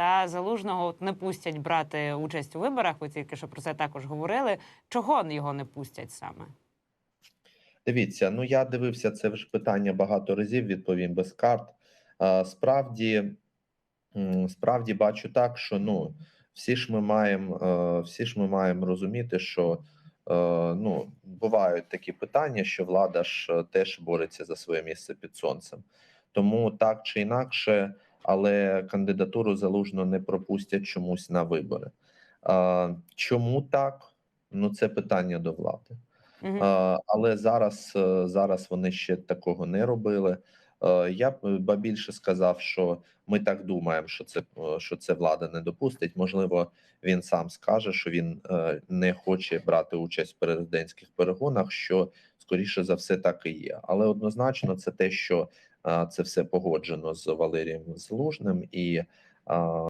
та залужного не пустять брати участь у виборах. Ви тільки що про це також говорили. Чого його не пустять саме? Дивіться, ну я дивився це вже питання багато разів. Відповім без карт. Справді, справді бачу так, що ну всі ж ми маємо, е, всі ж ми маємо розуміти, що е, ну бувають такі питання, що влада ж е, теж бореться за своє місце під сонцем. Тому так чи інакше, але кандидатуру залужно не пропустять чомусь на вибори. А, Чому так? Ну це питання до влади. Мгм. Е, Але зараз, е, зараз вони ще такого не робили. Е, Я б більше сказав, що ми так думаємо, що це е, що це влада не допустить. Можливо, він сам скаже, що він не хоче брати участь в президентських перегонах, що скоріше за все так і є. Але однозначно, це те, що це все погоджено з Валерієм Залужним і.